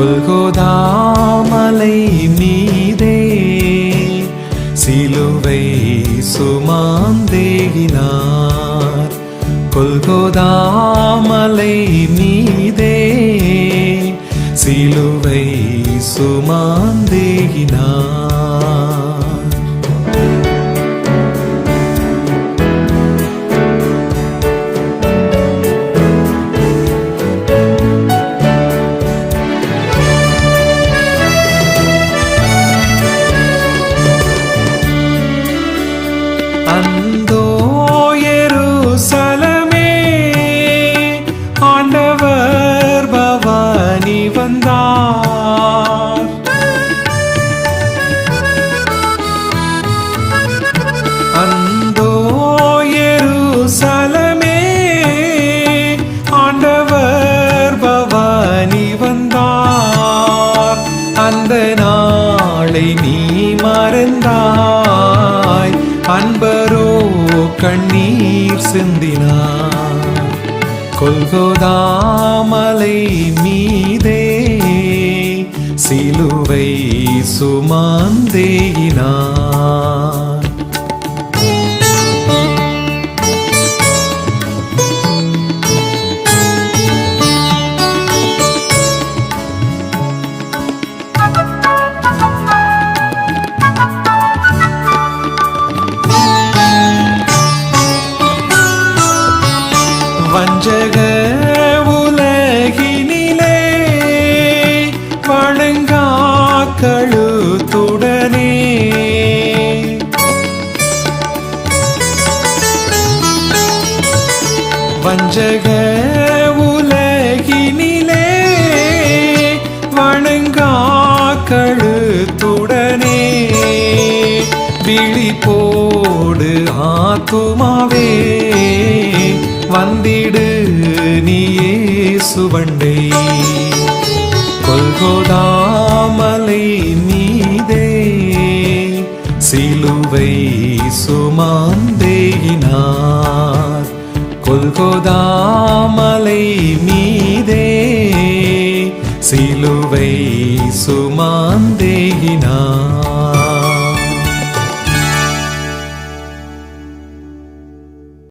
கொல்கோதாமலை மீதே சிலுவை சுமாந்தேகினார். கொல்கோதாமலை மீதே சிலுவை சுமாந்தேகினார். கண்ணீர் சிந்தினார். கொல்கோதாமலை மீதே சிலுவை சுமாந்தேகினார் வஞ்சக உலகினிலே வணங்கா கழுத்துடனே வஞ்சக உலகினிலே வணங்கா கழுத்துடனே விழிப்போடு ஆத்துமாவே. வந்திடு நீயே சுவண்டை. கொல்கோதாமலை நீதே சிலுவை சுமாந்தேயினார் கொல்கோதாமலை மீதே சிலுவை சுமாந்தேகினார்